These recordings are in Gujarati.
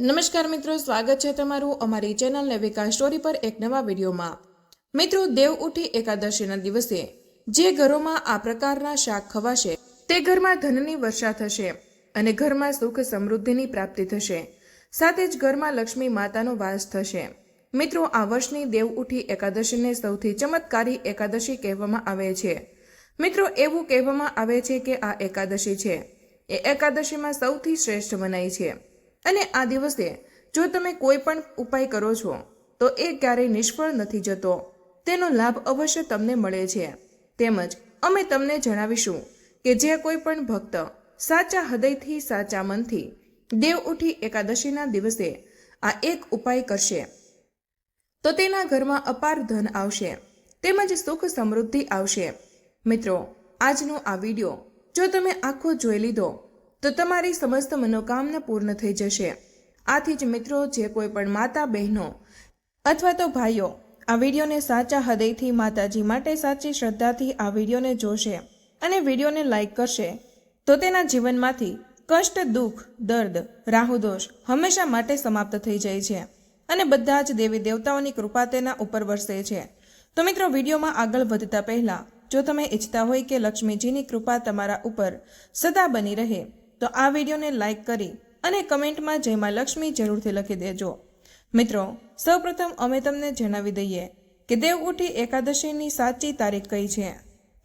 નમસ્કાર મિત્રો, સ્વાગત છે તમારું અમારી ચેનલ નેવિકા સ્ટોરી પર એક નવા વિડીયોમાં. મિત્રો, દેવ ઉઠી એકાદશીના દિવસે જે ઘરોમાં આ પ્રકારના શાક ખવાશે, તે ઘરમાં ધનની વર્ષા થશે અને ઘરમાં સુખ સમૃદ્ધિની પ્રાપ્તિ થશે. સાથે જ ઘરમાં લક્ષ્મી માતાનો વાસ થશે. મિત્રો, આ વર્ષની દેવ ઉઠી એકાદશીને સૌથી ચમત્કારી એકાદશી કહેવામાં આવે છે. મિત્રો, એવું કહેવામાં આવે છે કે આ એકાદશી છે. એ એકાદશીમાં સૌથી શ્રેષ્ઠ મનાય છે. અને આ દિવસે જો તમે કોઈ પણ ઉપાય કરો છો, તો એ ક્યારેય નિષ્ફળ નથી જતો. તેનો લાભ અવશ્ય તમને મળે છે. તેમજ અમે તમને જણાવીશું કે જે કોઈ પણ ભક્ત સાચા હૃદયથી સાચા મનથી દેવ ઉઠી એકાદશીના દિવસે આ એક ઉપાય કરશે. તો તેના ઘરમાં અપાર ધન આવશે, તેમજ સુખ સમૃદ્ધિ આવશે. મિત્રો, આજનો આ વીડિયો જો તમે આખો જોઈ લીધો તો તમારી સમસ્ત મનોકામના પૂર્ણ થઈ જશે. આથી જ મિત્રો, જે કોઈ પણ માતા, બહેનો અથવા તો ભાઈઓ આ વિડીયોને સાચા હૃદયથી, માતાજી માટે સાચી શ્રદ્ધાથી આ વિડીયોને જોશે અને વિડીયોને લાઈક કરશે, તો તેના જીવનમાંથી કષ્ટ, દુઃખ, દર્દ, રાહુદોષ હંમેશા માટે સમાપ્ત થઈ જાય છે અને બધા જ દેવી દેવતાઓની કૃપા તેના ઉપર વરસે છે. તો મિત્રો, વિડીયોમાં આગળ વધતા પહેલા, જો તમે ઈચ્છતા હોય કે લક્ષ્મીજીની કૃપા તમારા ઉપર સદા બની રહે તો આ વિડીયોને લાઈક કરી અને કમેન્ટમાં જયમાં લક્ષ્મી જરૂરથી લખી દેજો. મિત્રો, સૌપ્રથમ અમે તમને જણાવી દઈએ કે દેવ ઉઠી એકાદશીની સાચી તારીખ કઈ છે.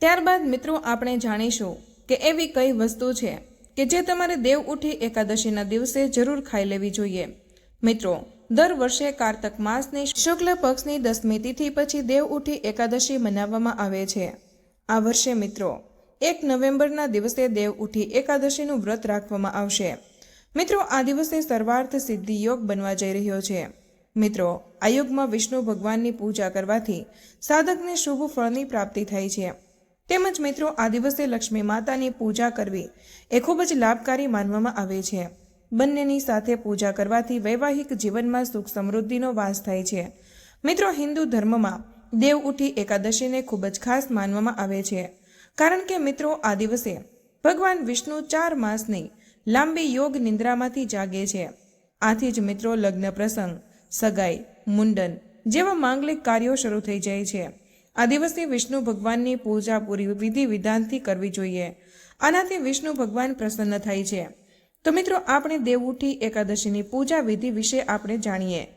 ત્યારબાદ મિત્રો, આપણે જાણીશું કે એવી કઈ વસ્તુ છે કે જે તમારે દેવ ઉઠી એકાદશીના દિવસે જરૂર ખાઈ લેવી જોઈએ. મિત્રો, દર વર્ષે કારતક માસની શુક્લ પક્ષની દસમી તિથિ પછી દેવ ઉઠી એકાદશી મનાવવામાં આવે છે. આ વર્ષે મિત્રો એક નવેમ્બરના દિવસે દેવ ઉઠી એકાદશીનું વ્રત રાખવામાં આવશે. મિત્રો, આ દિવસે સર્વાર્થ સિદ્ધિ યોગ બનવા જઈ રહ્યો છે. મિત્રો, આ યોગમાં વિષ્ણુ ભગવાનની પૂજા કરવાથી સાધકને શુભ ફળની પ્રાપ્તિ થાય છે. તેમજ મિત્રો, આ દિવસે લક્ષ્મી માતાની પૂજા કરવી એ ખૂબ જ લાભકારી માનવામાં આવે છે. બંનેની સાથે પૂજા કરવાથી વૈવાહિક જીવનમાં સુખ સમૃદ્ધિનો વાસ થાય છે. મિત્રો, હિન્દુ ધર્મમાં દેવ ઉઠી એકાદશીને ખૂબ જ ખાસ માનવામાં આવે છે. કારણ કે મિત્રો આ દિવસે ભગવાન વિષ્ણુ ચાર માસની લાંબી યોગ નિંદ્રામાંથી જાગે છે. આથી જ મિત્રો લગ્ન પ્રસંગ, સગાઈ, મુંડન જેવા માંગલિક કાર્યો શરૂ થઈ જાય છે. આ દિવસે વિષ્ણુ ભગવાનની પૂજા પૂરી વિધિ વિધાનથી કરવી જોઈએ. આનાથી વિષ્ણુ ભગવાન પ્રસન્ન થાય છે. તો મિત્રો આપણે દેવઉઠી એકાદશીની પૂજા વિધિ વિશે આપણે જાણીએ.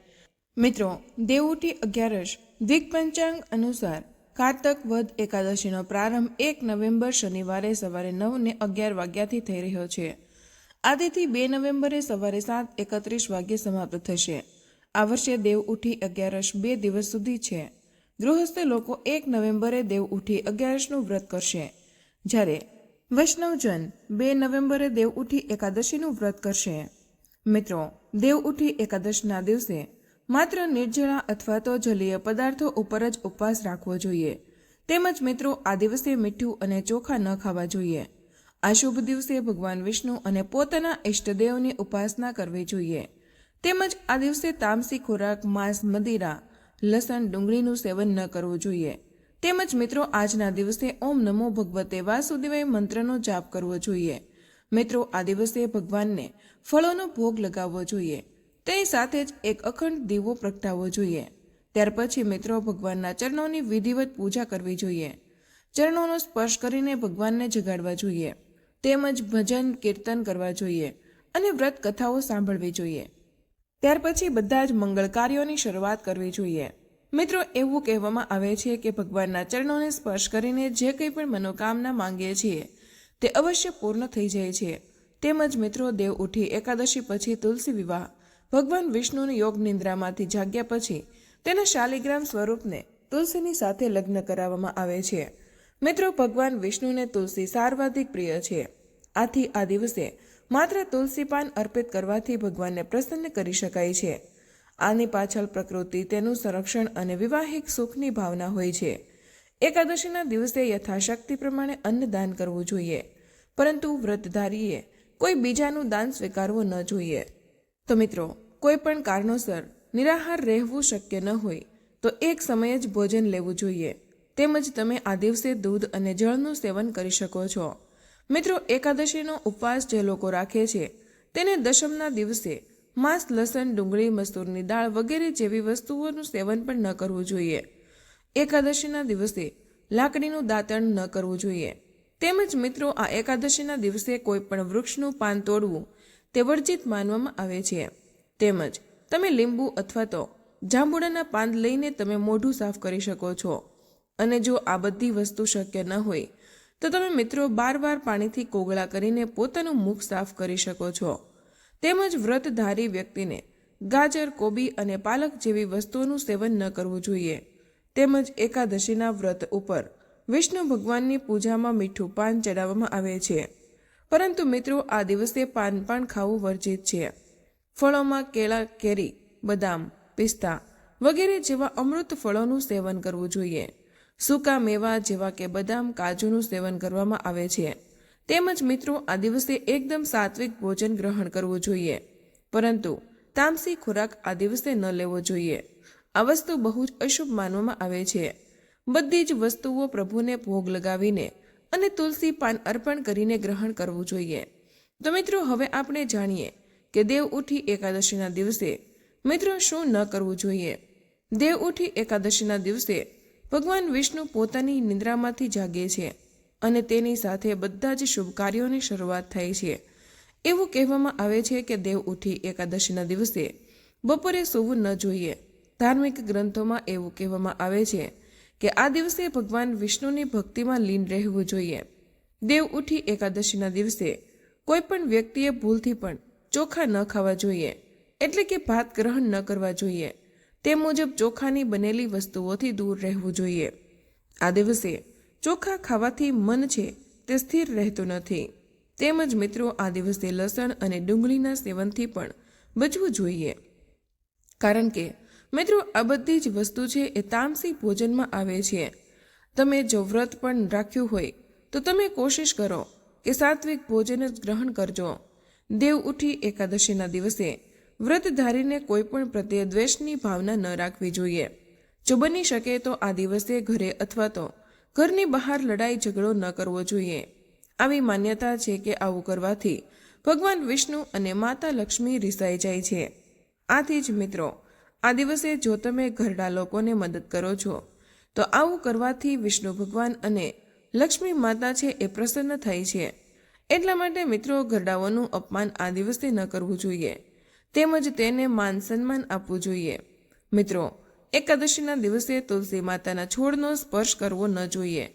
મિત્રો, દેવઉઠી અગિયારસ દ્વિગપંચાંગ અનુસાર કારતક વધ એકાદશીનો પ્રારંભ એક નવેમ્બર શનિવારે સવારે નવ ને અગિયાર વાગ્યાથી થઈ રહ્યો છે. આદિથી બે નવેમ્બરે સવારે સાત એકત્રીસ વાગ્યે સમાપ્ત થશે. આ વર્ષે દેવ ઉઠી અગિયારસ બે દિવસ સુધી છે. ગૃહસ્થ લોકો એક નવેમ્બરે દેવ ઉઠી અગિયારસનું વ્રત કરશે. જ્યારે વૈષ્ણવજન બે નવેમ્બરે દેવ ઉઠી એકાદશીનું વ્રત કરશે. મિત્રો, દેવ ઉઠી એકાદશના દિવસે માત્ર નિર્જળા અથવા તો જલીય પદાર્થો ઉપર જ ઉપવાસ રાખવો જોઈએ. તેમજ મિત્રો, આ દિવસે મીઠું અને ચોખા ન ખાવા જોઈએ. આ શુભ દિવસે ભગવાન વિષ્ણુ અને પોતાના ઇષ્ટદેવની ઉપાસના કરવી જોઈએ. તેમજ આ દિવસે તામસી ખોરાક, માંસ, મદિરા, લસણ, ડુંગળીનું સેવન ન કરવું જોઈએ. તેમજ મિત્રો, આજના દિવસે ઓમ નમો ભગવતે વાસુદેવાય મંત્રનો જાપ કરવો જોઈએ. મિત્રો, આ દિવસે ભગવાનને ફળોનો ભોગ લગાવવો જોઈએ. તેની સાથે જ એક અખંડ દીવો પ્રગટાવવો જોઈએ. ત્યાર પછી મિત્રો ભગવાનના ચરણોની વિધિવત પૂજા કરવી જોઈએ. ચરણોનો સ્પર્શ કરીને ભગવાનને જગાડવા જોઈએ. તેમજ ભજન, કીર્તન કરવા જોઈએ અને વ્રત કથાઓ સાંભળવી જોઈએ. ત્યાર પછી બધા જ મંગળ કાર્યોની શરૂઆત કરવી જોઈએ. મિત્રો, એવું કહેવામાં આવે છે કે ભગવાનના ચરણોને સ્પર્શ કરીને જે કંઈ પણ મનોકામના માંગીએ છીએ, તે અવશ્ય પૂર્ણ થઈ જાય છે. તેમજ મિત્રો, દેવ ઉઠી એકાદશી પછી તુલસી વિવાહ ભગવાન વિષ્ણુની યોગ નિંદ્રામાંથી જાગ્યા પછી તેના શાલિગ્રામ સ્વરૂપને તુલસીની સાથે લગ્ન કરાવવામાં આવે છે. મિત્રો, ભગવાન વિષ્ણુને તુલસી સાર્વાધિક પ્રિય છે. આથી આ દિવસે માત્ર તુલસી પાન અર્પિત કરવાથી ભગવાનને પ્રસન્ન કરી શકાય છે. આની પાછળ પ્રકૃતિ, તેનું સંરક્ષણ અને વિવાહિક સુખની ભાવના હોય છે. એકાદશીના દિવસે યથાશક્તિ પ્રમાણે અન્નદાન કરવું જોઈએ. પરંતુ વ્રતધારીએ કોઈ બીજાનું દાન સ્વીકારવું ન જોઈએ. તો મિત્રો, કોઈ પણ કારણોસર નિરાહાર રહેવું શક્ય ન હોય, તો એક સમયે જ ભોજન લેવું જોઈએ. તેમજ તમે આ દિવસે દૂધ અને જળનું સેવન કરી શકો છો. મિત્રો, એકાદશીનો ઉપવાસ જે લોકો રાખે છે, તેને દશમના દિવસે માંસ, લસણ, ડુંગળી, મસૂરની દાળ વગેરે જેવી વસ્તુઓનું સેવન પણ ન કરવું જોઈએ. એકાદશીના દિવસે લાકડીનું દાંતણ ન કરવું જોઈએ. તેમજ મિત્રો, આ એકાદશીના દિવસે કોઈ પણ વૃક્ષનું પાન તોડવું તે વર્જિત માનવામાં આવે છે. તેમજ, તમે લીંબુ અથવા તો જાંબુડાના પાન લઈને તમે મોઢું સાફ કરી શકો છો. અને જો આ બધી વસ્તુ શક્ય ન હોય, તો તમે મિત્રો બાર વાર પાણીથી કોગળા કરીને પોતાનું મુખ સાફ કરી શકો છો. તેમજ વ્રતધારી વ્યક્તિને ગાજર, કોબી અને પાલક જેવી વસ્તુઓનું સેવન ન કરવું જોઈએ. તેમજ એકાદશીના વ્રત ઉપર વિષ્ણુ ભગવાનની પૂજામાં મીઠું પાન ચડાવવામાં આવે છે. પરંતુ મિત્રો, આ દિવસે પાન પણ ખાવું વર્જિત છે. ફળોમાં કેળા, કેરી, બદામ, પિસ્તા વગેરે જેવા અમૃત ફળોનું સેવન કરવું જોઈએ. સૂકા મેવા જેવા કે બદામ, કાજુનું સેવન કરવામાં આવે છે. તેમજ મિત્રો, આ દિવસે એકદમ સાત્વિક ભોજન ગ્રહણ કરવું જોઈએ. પરંતુ તામસી ખોરાક આ દિવસે ન લેવો જોઈએ. આ વસ્તુ બહુ જ અશુભ માનવામાં આવે છે. બધી જ વસ્તુઓ પ્રભુને ભોગ લગાવીને અને તુલસી પાન અર્પણ કરીને ગ્રહણ કરવું જોઈએ. તો મિત્રો, હવે આપણે જાણીએ કે દેવ ઉઠી એકાદશીના દિવસે મિત્રો શું ન કરવું જોઈએ. દેવ ઉઠી એકાદશીના દિવસે ભગવાન વિષ્ણુ પોતાની નિંદ્રામાંથી જાગે છે અને તેની સાથે બધા જ શુભ કાર્યોની શરૂઆત થાય છે. એવું કહેવામાં આવે છે કે દેવ ઉઠી એકાદશીના દિવસે બપોરે સૂવું ન જોઈએ. ધાર્મિક ગ્રંથોમાં એવું કહેવામાં આવે છે કે આ દિવસે ભગવાન વિષ્ણુની ભક્તિમાં લીન રહેવું જોઈએ. દેવ ઉઠી એકાદશીના દિવસે કોઈ પણ વ્યક્તિએ ભૂલથી પણ ચોખા ન ખાવા જોઈએ, એટલે કે ભાત ગ્રહણ ન કરવા જોઈએ. તે મુજબ ચોખાની બનેલી વસ્તુઓથી દૂર રહેવું જોઈએ. આ દિવસે ચોખા ખાવાથી મન છે તે સ્થિર રહેતું નથી. તેમજ મિત્રો, આ દિવસે લસણ અને ડુંગળીના સેવનથી પણ બચવું જોઈએ. કારણ કે મિત્રો, આ બધી જ વસ્તુ છે એ તામસી ભોજનમાં આવે છે. તમે જો વ્રત પણ રાખ્યું હોય, તો તમે કોશિશ કરો કે સાત્વિક ભોજન જ ગ્રહણ કરજો. દેવ ઉઠી એકાદશીના દિવસે વ્રત ધારીને કોઈ પણ પ્રત્યે દ્વેષની ભાવના ન રાખવી જોઈએ. જો બની શકે તો આ દિવસે ઘરે અથવા તો ઘરની બહાર લડાઈ ઝઘડો ન કરવો જોઈએ. આવી માન્યતા છે કે આવું કરવાથી ભગવાન વિષ્ણુ અને માતા લક્ષ્મી રિસાઈ જાય છે. આથી જ મિત્રો આ દિવસે જો તમે ઘરડા લોકોને મદદ કરો છો, તો આવું કરવાથી વિષ્ણુ ભગવાન અને લક્ષ્મી માતા છે એ પ્રસન્ન થાય છે. એટલા માટે મિત્રો, ઘરડાઓનું અપમાન આ દિવસે ન કરવું જોઈએ. તેમજ તેને માન સન્માન આપવું જોઈએ. મિત્રો, એકાદશીના દિવસે તુલસી માતાના છોડનો સ્પર્શ કરવો ન જોઈએ.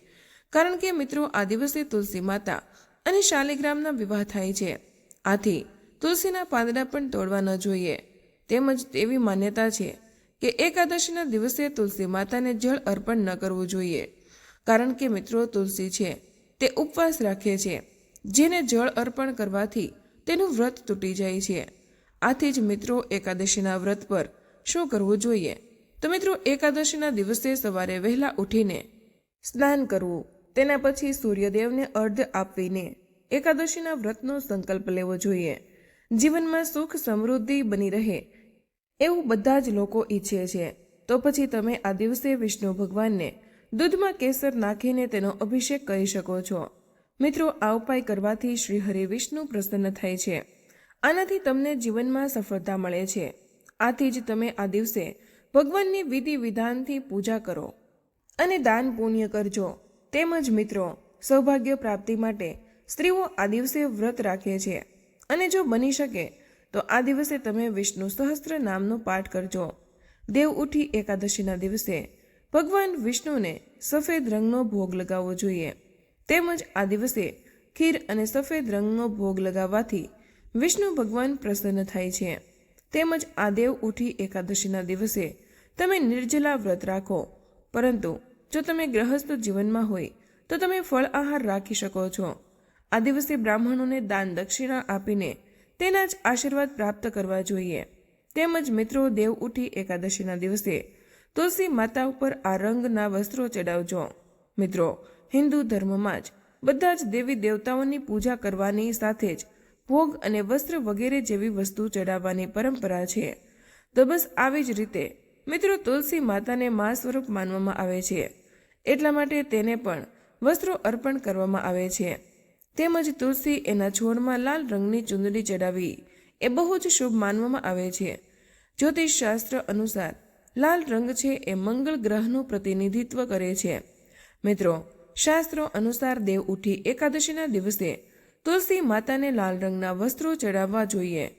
કારણ કે મિત્રો, આ દિવસે તુલસી માતા અને શાલિગ્રામના વિવાહ થાય છે. આથી તુલસીના પાંદડા પણ તોડવા ન જોઈએ. તેમજ તેવી માન્યતા છે કે એકાદશીના દિવસે તુલસી માતાને જળ અર્પણ ન કરવું જોઈએ. કારણ કે મિત્રો, તુલસી છે, તે ઉપવાસ રાખે છે. જેને જળ અર્પણ કરવાથી તેનું વ્રત તૂટી જાય છે. આથી જ મિત્રો, એકાદશીના વ્રત પર શું કરવું જોઈએ? તો મિત્રો, એકાદશીના દિવસે સવારે વહેલા ઉઠીને સ્નાન કરવું, તેના પછી સૂર્યદેવને અર્ધ આપીને એકાદશીના વ્રતનો સંકલ્પ લેવો જોઈએ. જીવનમાં સુખ સમૃદ્ધિ બની રહે એવું બધા જ લોકો ઈચ્છે છે. તો પછી તમે આ દિવસે વિષ્ણુ ભગવાનને દૂધમાં કેસર નાખીને તેનો અભિષેક કરી શકો છો. મિત્રો, આ ઉપાય કરવાથી શ્રી હરિ વિષ્ણુ પ્રસન્ન થાય છે. આનાથી તમને જીવનમાં સફળતા મળે છે. આથી જ તમે આ દિવસે ભગવાનની વિધિ વિધાનથી પૂજા કરો અને દાન પુણ્ય કરજો. તેમજ મિત્રો, સૌભાગ્ય પ્રાપ્તિ માટે સ્ત્રીઓ આ દિવસે વ્રત રાખે છે અને જો બની શકે તો આ દિવસે તમે વિષ્ણુ સહસ્ત્ર નામનો પાઠ કરજો. દેવ ઉઠી એકાદશીના દિવસે ભગવાન વિષ્ણુને સફેદ રંગનો ભોગ લગાવવો જોઈએ. તેમજ આ દિવસે ખીર અને સફેદ રંગનો ભોગ લગાવવાથી વિષ્ણુ ભગવાન પ્રસન્ન થાય છે. તેમજ આ દેવ ઉઠી એકાદશીના દિવસે તમે નિર્જલા વ્રત રાખો. પરંતુ જો તમે ગ્રહસ્થ જીવનમાં હોય, તો તમે ફળ આહાર રાખી શકો છો. આ દિવસે બ્રાહ્મણોને દાન દક્ષિણા આપીને તેના જ આશીર્વાદ પ્રાપ્ત કરવા જોઈએ. તેમજ મિત્રો, દેવ ઉઠી એકાદશીના દિવસે તુલસી માતા ઉપર આ રંગના વસ્ત્રો ચડાવજો. મિત્રો, હિન્દુ ધર્મમાં જ બધા જ દેવી દેવતાઓની પૂજા કરવાની સાથે જ ભોગ અને વસ્ત્ર વગેરે જેવી વસ્તુ ચડાવવાની પરંપરા છે. તો બસ આવી જ રીતે મિત્રો, તુલસી માતાને મા સ્વરૂપ માનવામાં આવે છે. એટલા માટે તેને પણ વસ્ત્રો અર્પણ કરવામાં આવે છે. તેમજ તુલસી એના છોડમાં લાલ રંગની ચુંદડી ચડાવી. એ બહુ જ શુભ માનવામાં આવે છે. જ્યોતિષ શાસ્ત્ર અનુસાર, લાલ રંગ છે એ મંગળ ગ્રહનું પ્રતિનિધિત્વ કરે છે. મિત્રો, શાસ્ત્રો અનુસાર દેવ ઉઠી એકાદશીના દિવસે તુલસી માતાને લાલ રંગના વસ્ત્રો ચડાવવા જોઈએ.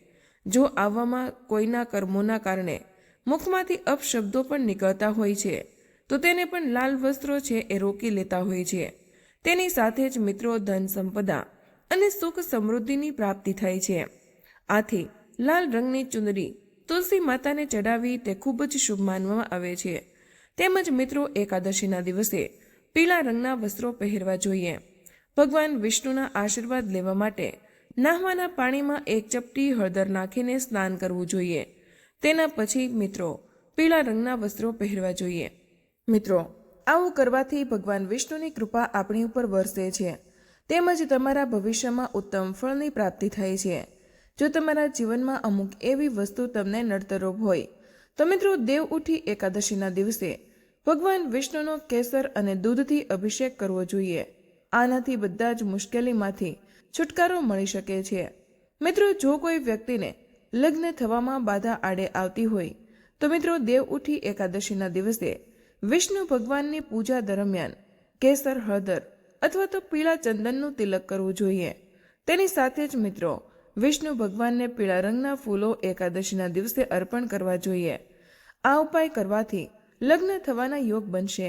જો આવવામાં કોઈના કર્મોના કારણે મુખમાંથી અપશબ્દો પણ નીકળતા હોય છે, તો તેને પણ લાલ વસ્ત્રો છે એ રોકી લેતા હોય છે. તેની સાથે જ મિત્રો ધન સંપદા અને સુખ સમૃદ્ધિની પ્રાપ્તિ થાય છે. આથી લાલ રંગની ચુંદડી તુલસી માતાને ચડાવી તે ખૂબ જ શુભ માનવામાં આવે છે. તેમજ મિત્રો એકાદશીના દિવસે પીળા રંગના વસ્ત્રો પહેરવા જોઈએ. ભગવાન વિષ્ણુના આશીર્વાદ લેવા માટે નાહવાના પાણીમાં એક ચપટી હળદર નાખીને સ્નાન કરવું જોઈએ. તેના પછી મિત્રો પીળા રંગના વસ્ત્રો પહેરવા જોઈએ. મિત્રો આવું કરવાથી ભગવાન વિષ્ણુની કૃપા આપણી ઉપર વરસે છે. તેમજ તમારા ભવિષ્યમાં ઉત્તમ ફળની પ્રાપ્તિ થાય છે. જો તમારા જીવનમાં અમુક એવી વસ્તુ તમને નડતરૂપ હોય, તો મિત્રો દેવ ઉઠી એકાદશીના દિવસે ભગવાન વિષ્ણુનો કેસર અને દૂધથી અભિષેક કરવો જોઈએ. આનાથી બધા જ મુશ્કેલીમાંથી છુટકારો મળી શકે છે. મિત્રો, જો કોઈ વ્યક્તિને લગ્ન થવામાં બાધા આડે આવતી હોય, તો મિત્રો દેવ ઉઠી એકાદશીના દિવસે વિષ્ણુ ભગવાનની પૂજા દરમિયાન કેસર, હળદર અથવા તો પીળા ચંદનનું તિલક કરવું જોઈએ. તેની સાથે જ મિત્રો, વિષ્ણુ ભગવાનને પીળા રંગના ફૂલો એકાદશીના દિવસે અર્પણ કરવા જોઈએ. આ ઉપાય કરવાથી લગ્ન થવાના યોગ બનશે.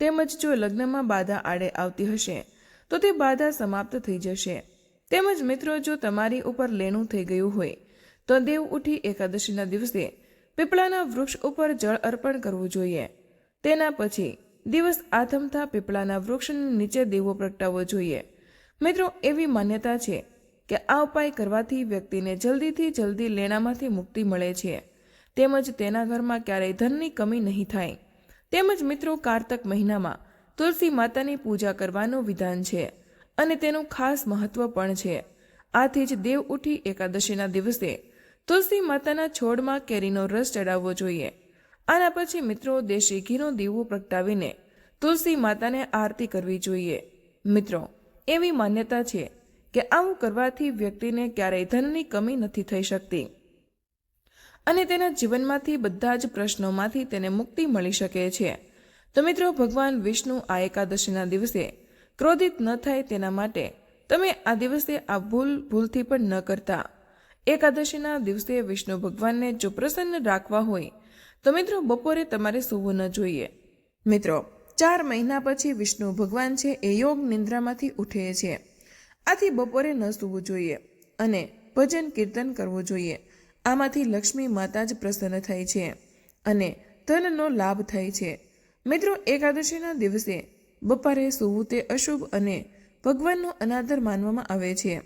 તેમજ જો લગ્નમાં બાધા આડે આવતી હશે, તો તે બાધા સમાપ્ત થઈ જશે. તેમજ મિત્રો, જો તમારી ઉપર લેણું થઈ ગયું હોય, તો દેવ ઉઠી એકાદશીના દિવસે પીપળાના વૃક્ષ ઉપર જળ અર્પણ કરવું જોઈએ. તેના પછી દિવસ આથમતા પીપળાના વૃક્ષની નીચે દેવો પ્રગટાવવો જોઈએ. મિત્રો, એવી માન્યતા છે કે આ ઉપાય કરવાથી વ્યક્તિને જલ્દીથી જલ્દી લેણામાંથી મુક્તિ મળે છે. તેમજ તેના ઘરમાં ક્યારેય ધનની કમી નહીં થાય. તેમજ મિત્રો, કારતક મહિનામાં તુલસી માતાની પૂજા કરવાનું વિધાન છે અને તેનું ખાસ મહત્વ પણ છે. આથી જ દેવ ઉઠી એકાદશીના દિવસે તુલસી માતાના છોડમાં કેરીનો રસ ચડાવવો જોઈએ. આના પછી મિત્રો દેશી ઘીનો દીવો પ્રગટાવીને તુલસી માતાને આરતી કરવી જોઈએ. મિત્રો, એવી માન્યતા છે કે આવું કરવાથી વ્યક્તિને ક્યારેય ધનની કમી નથી થઈ શકતી. અને તેના જીવનમાંથી બધા જ પ્રશ્નોમાંથી તેને મુક્તિ મળી શકે છે. તો મિત્રો, ભગવાન વિષ્ણુ આ એકાદશીના દિવસે ક્રોધિત ન થાય તેના માટે તમે આ દિવસે આ ભૂલ ભૂલથી પણ ન કરતા. એકાદશીના દિવસે વિષ્ણુ ભગવાનને જો પ્રસન્ન રાખવા હોય તો મિત્રો, બપોરે તમારે સૂવું ન જોઈએ. મિત્રો, ચાર મહિના પછી વિષ્ણુ ભગવાન છે એ યોગ નિંદ્રામાંથી ઉઠે છે. આથી બપોરે ન સૂવું જોઈએ અને ભજન કીર્તન કરવું જોઈએ. આમાંથી લક્ષ્મી માતા જ પ્રસન્ન થાય છે અને ધનનો લાભ થાય છે. મિત્રો, એકાદશીના દિવસે બપોરે સૂવું તે અશુભ અને ભગવાનનો અનાદર માનવામાં આવે છે.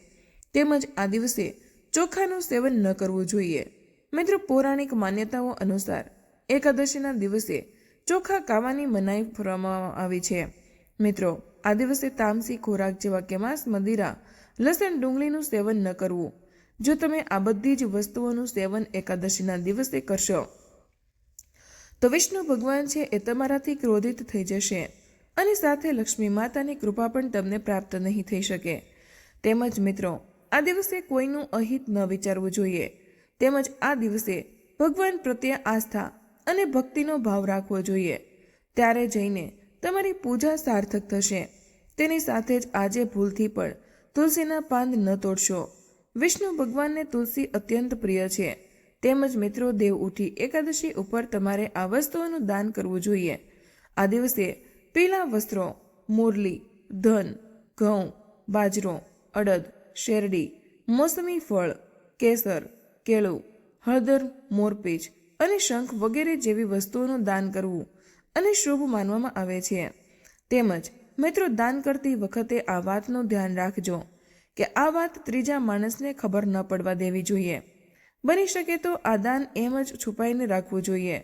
તેમજ આ દિવસે ચોખાનું સેવન ન કરવું જોઈએ. મિત્રો, પૌરાણિક માન્યતાઓ અનુસાર એકાદશીના દિવસે ચોખા ખાવાની મનાઈ ફરવામાં આવી છે. મિત્રો, આ દિવસે તામસી ખોરાક જેવા કે માંસ મદિરા, લસણ, ડુંગળીનું સેવન ન કરવું. જો તમે આ બધી જ વસ્તુઓનું સેવન એકાદશીના દિવસે કરશો, તો વિષ્ણુ ભગવાન છે એ તમારાથી ક્રોધિત થઈ જશે અને સાથે લક્ષ્મી માતાની કૃપા પણ તમને પ્રાપ્ત નહીં થઈ શકે. તેમજ મિત્રો, આ દિવસે કોઈનું અહિત ન વિચારવું જોઈએ. તેમજ આ દિવસે ભગવાન પ્રત્યે આસ્થા અને ભક્તિનો ભાવ રાખવો જોઈએ. ત્યારે જઈને તમારી પૂજા સાર્થક થશે. તેની સાથે જ આજે ભૂલથી પણ તુલસીના પાન ન તોડશો. વિષ્ણુ ભગવાનને તુલસી અત્યંત પ્રિય છે. તેમજ મિત્રો, દેવ ઉઠી એકાદશી ઉપર તમારે આ વસ્તુઓનું દાન કરવું જોઈએ. આ દિવસે પીલા વસ્ત્રો, મુરલી, ધન, ઘઉં, બાજરો, અડદ, શેરડી, મોસમી ફળ, કેસર, કેળું, હળદર, મોરપીચ અને શંખ વગેરે જેવી વસ્તુઓનું દાન કરવું અને શુભ માનવામાં આવે છે. તેમજ, મિત્રો, દાન કરતી વખતે આ વાતનું ધ્યાન રાખજો કે આ વાત ત્રીજા માણસને ખબર ન પડવા દેવી જોઈએ. બની શકે તો આ દાન એમ જ છુપાઈને રાખવું જોઈએ.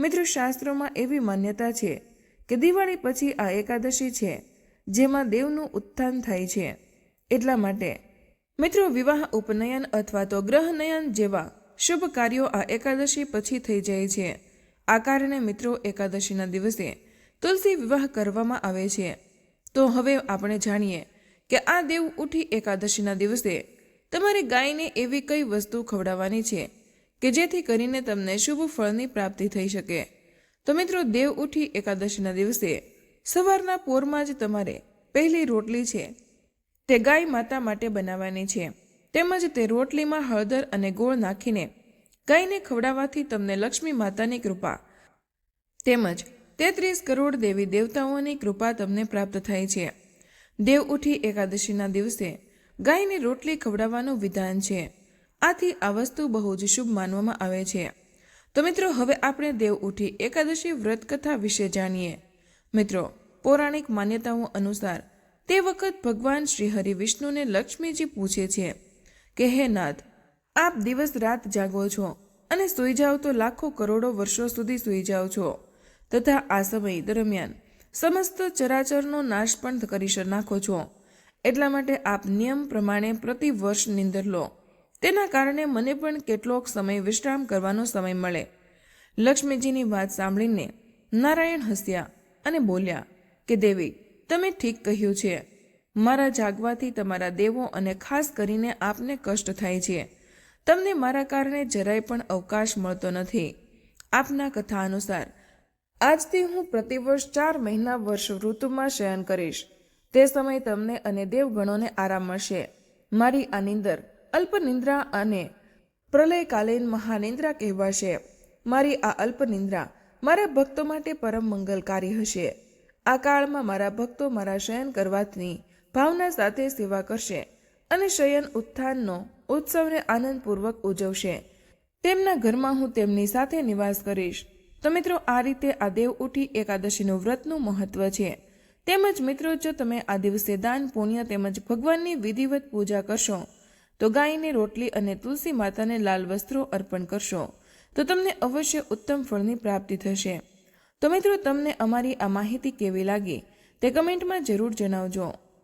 મિત્રો, શાસ્ત્રોમાં એવી માન્યતા છે કે દિવાળી પછી આ એકાદશી છે, જેમાં દેવનું ઉત્થાન થાય છે. એટલા માટે, મિત્રો, વિવાહ ઉપનયન અથવા તો ગ્રહનયન જેવા શુભ કાર્યો આ એકાદશી પછી થઈ જાય છે. આ કારણે મિત્રો, એકાદશીના દિવસે તુલસી વિવાહ કરવામાં આવે છે. તો હવે આપણે જાણીએ કે આ દેવ ઉઠી એકાદશીના દિવસે તમારે ગાયને એવી કઈ વસ્તુ ખવડાવવાની છે કે જેથી કરીને તમને શુભ ફળની પ્રાપ્તિ થઈ શકે. તો મિત્રો, દેવ ઉઠી એકાદશીના દિવસે સવારના પોરમાં જ તમારે પહેલી રોટલી છે તે ગાય માતા માટે બનાવવાની છે. તેમજ તે રોટલીમાં હળદર અને ગોળ નાખીને ગાયને ખવડાવવાથી તમને લક્ષ્મી માતાની કૃપા. તેમજ તેત્રીસ કરોડ દેવી દેવતાઓની કૃપા તમને પ્રાપ્ત થાય છે. દેવ ઉઠી એકાદશીના દિવસે ગાયને રોટલી ખવડાવવાનું વિધાન છે. આથી આ વસ્તુ બહુ જ શુભ માનવામાં આવે છે. તો મિત્રો, હવે આપણે દેવ ઉઠી એકાદશી વ્રત કથા વિશે જાણીએ. મિત્રો, પૌરાણિક માન્યતાઓ અનુસાર તે વખત ભગવાન શ્રી હરિ વિષ્ણુને લક્ષ્મીજી પૂછે છે કે હે નાથ આપ દિવસ રાત જાગો છો અને સૂઈ જાઓ તો લાખો કરોડો વર્ષો સુધી સૂઈ જાઓ છો. તથા આ સમય દરમિયાન સમસ્ત ચરાચરનો નાશ પણ કરી નાખો છો. એટલા માટે આપ નિયમ પ્રમાણે પ્રતિ વર્ષ નિંદર લો. તેના કારણે મને પણ કેટલોક સમય વિશ્રામ કરવાનો સમય મળે. લક્ષ્મીજીની વાત સાંભળીને નારાયણ હસ્યા અને બોલ્યા કે દેવી, તમે ઠીક કહ્યું છે. મારા જાગવાથી તમારા દેવો અને ખાસ કરીને આપને કષ્ટ થાય છે. તમને મારા કારણે જરાય પણ અવકાશ મળતો નથી. આપના કથા અનુસાર, આજથી હું પ્રતિવર્ષ ચાર મહિના વર્ષ ઋતુમાં શયન કરીશ. તે સમય તમને અને દેવગણોને આરામ મળશે. મારી આ નિંદર અલ્પનિંદ્રા અને પ્રલયકાલીન મહાનિંદ્રા કહેવાશે. મારી આ અલ્પનિંદ્રા મારા ભક્તો માટે પરમ મંગલકારી હશે. આ કાળમાં મારા ભક્તો મારા શયન કરવાથી ભાવના સાથે સેવા કરશે અને શયન ઉત્થાનનો ઉત્સવને આનંદપૂર્વક ઉજવશે. તેમના ઘરમાં હું તેમની સાથે નિવાસ કરીશ. તો મિત્રો, આ રીતે આ દેવ ઉઠી એકાદશીનું વ્રતનું મહત્વ છે. તેમજ મિત્રો, જો તમે આ દિવસે દાન, પુણ્ય તેમજ ભગવાનની વિધિવત પૂજા કરશો, તો ગાયને રોટલી અને તુલસી માતાને લાલ વસ્ત્રો અર્પણ કરશો, તો તમને અવશ્ય ઉત્તમ ફળની પ્રાપ્તિ થશે. તો મિત્રો, તમને અમારી આ માહિતી કેવી લાગી તે કમેન્ટમાં જરૂર જણાવજો.